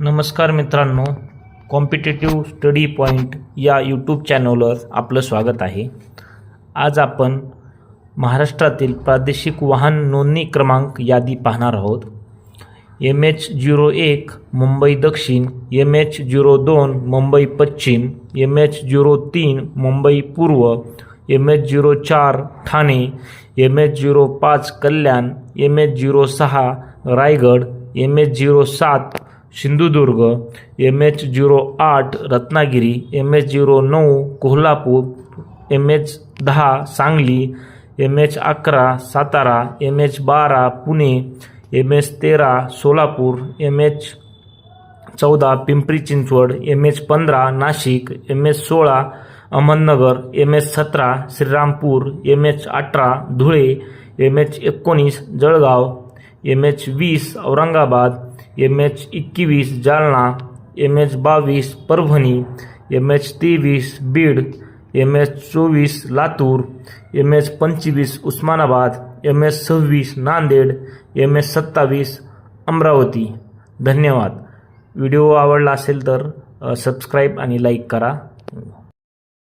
नमस्कार मित्रांनो competitive study point या यूट्यूब चॅनलवर आपलं स्वागत आहे. आज आपण महाराष्ट्रातील प्रादेशिक वाहन नोंदणी क्रमांक यादी पाहणार आहोत. एम एच झिरो एक मुंबई दक्षिण एम एच झिरो दोन मुंबई पश्चिम एम एच झिरो तीन मुंबई पूर्व एम एच झिरो चार ठाणे एम एच झिरो पाच कल्याण एम एच झिरो सहा रायगड एम एच झिरो सात सिंधुदुर्ग एम एच झिरो आठ रत्नागिरी एम एच झिरो नऊ कोल्हापूर एम एच दहा सांगली एम एच अकरा सातारा एम एच बारा पुणे एम एच तेरा सोलापूर एम एच चौदा पिंपरी चिंचवड एम एच पंधरा नाशिक एम एच सोळा अहमदनगर एम एच सतरा श्रीरामपूर एम एच अठरा धुळे एम एच एकोणीस जळगाव एम एच वीस औरंगाबाद एम एच एकवीस जालना एम एच बावीस परभणी एम एच तेवीस बीड एम एच चोवीस लातूर एम एच पंचवीस उस्मानाबाद एम एच सव्वीस नांदेड एम एच सत्तावीस अमरावती. धन्यवाद. व्हिडिओ आवडला असेल तर सबस्क्राईब आणि लाईक करा.